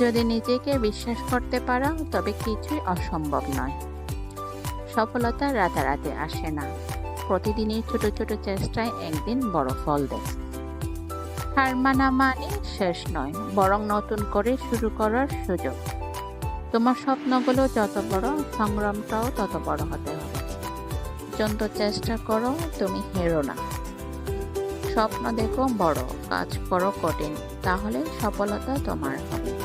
যদি নিজেকে বিশ্বাস করতে পারো, তবে কিছুই অসম্ভব নয়। সফলতা রাতারাতি আসে না। প্রতিদিনই ছোট ছোট চেষ্টায় একদিন বড় ফল দেয় হার মানা মানে শেষ নয়, বরং নতুন করে শুরু করার সুযোগ। তোমার স্বপ্নগুলো যত বড়, সংগ্রামটাও তত বড় হতে হবে। যত চেষ্টা করো, তুমি হেরো না। স্বপ্ন দেখো বড়, কাজ করো কঠিন, তাহলে সফলতা তোমার হবে।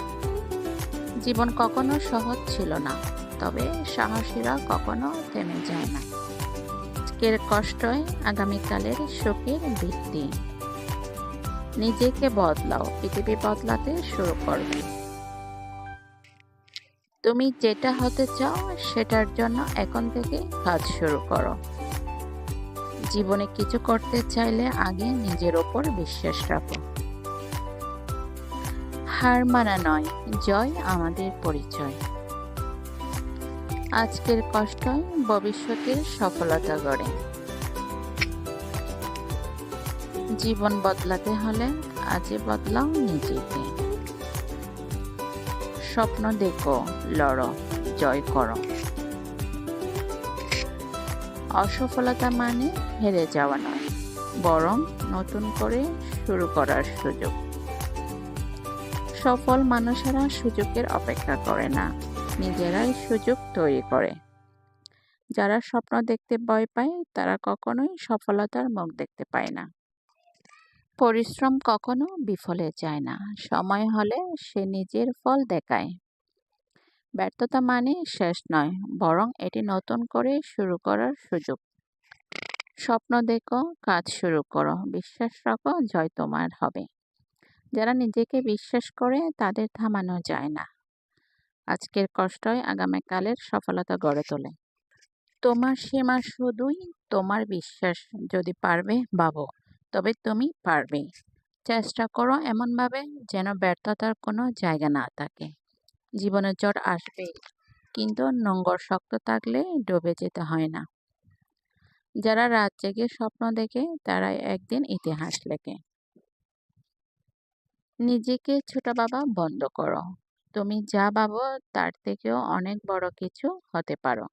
জীবন কখনো সহজ ছিল না, তবে সাহসীরা কখনো থেমে যায় না। আজকের কষ্টই আগামীকালের সুখের ভিত্তি। নিজেকে বদলাও, পৃথিবী বদলাতে শুরু করবে। তুমি যেটা হতে চাও, সেটার জন্য এখন থেকে কাজ শুরু করো। জীবনে কিছু করতে চাইলে আগে নিজের ওপর বিশ্বাস রাখো। হার মানা নয়, জয় আমাদের পরিচয়। আজকের কষ্টই ভবিষ্যতের সফলতা গড়ে। জীবন বদলাতে হলে আজই বদলাও নিজেকে। স্বপ্ন দেখো, লড়ো, জয় করো। অসফলতা মানে হেরে যাওয়া নয়, বরং নতুন করে শুরু করার সুযোগ। সফল মানুষেরা সুযোগের অপেক্ষা করে না, নিজেরাই সুযোগ তৈরি করে। যারা স্বপ্ন দেখতে ভয় পায়, তারা কখনোই সফলতার মুখ দেখতে পায় না। পরিশ্রম কখনো বিফলে যায় না, সময় হলে সে নিজের ফল দেখায়। ব্যর্থতা মানে শেষ নয়, বরং এটি নতুন করে শুরু করার সুযোগ। স্বপ্ন দেখো, কাজ শুরু করো, বিশ্বাস রাখো, জয় তোমার হবে। যারা নিজেকে বিশ্বাস করে তাদের থামানো যায় না। আজকের কষ্টই আগামীকালের সফলতা গড়ে তোলে। তোমার সীমা শুধুই তোমার বিশ্বাস যদি পারবে, ভাবো। তবে তুমি পারবে। চেষ্টা করো এমনভাবে যেন ব্যর্থতার কোনো জায়গা না থাকে। জীবনের ঝড় আসবে, কিন্তু নোংর শক্ত থাকলে ডুবে যেতে হয় না। যারা রাত জেগে স্বপ্ন দেখে তারা একদিন ইতিহাস লেখে। নিজেকে ছোট বাবা বন্ধ করো। তুমি যা ভাবো তার থেকেও অনেক বড় কিছু হতে পারো।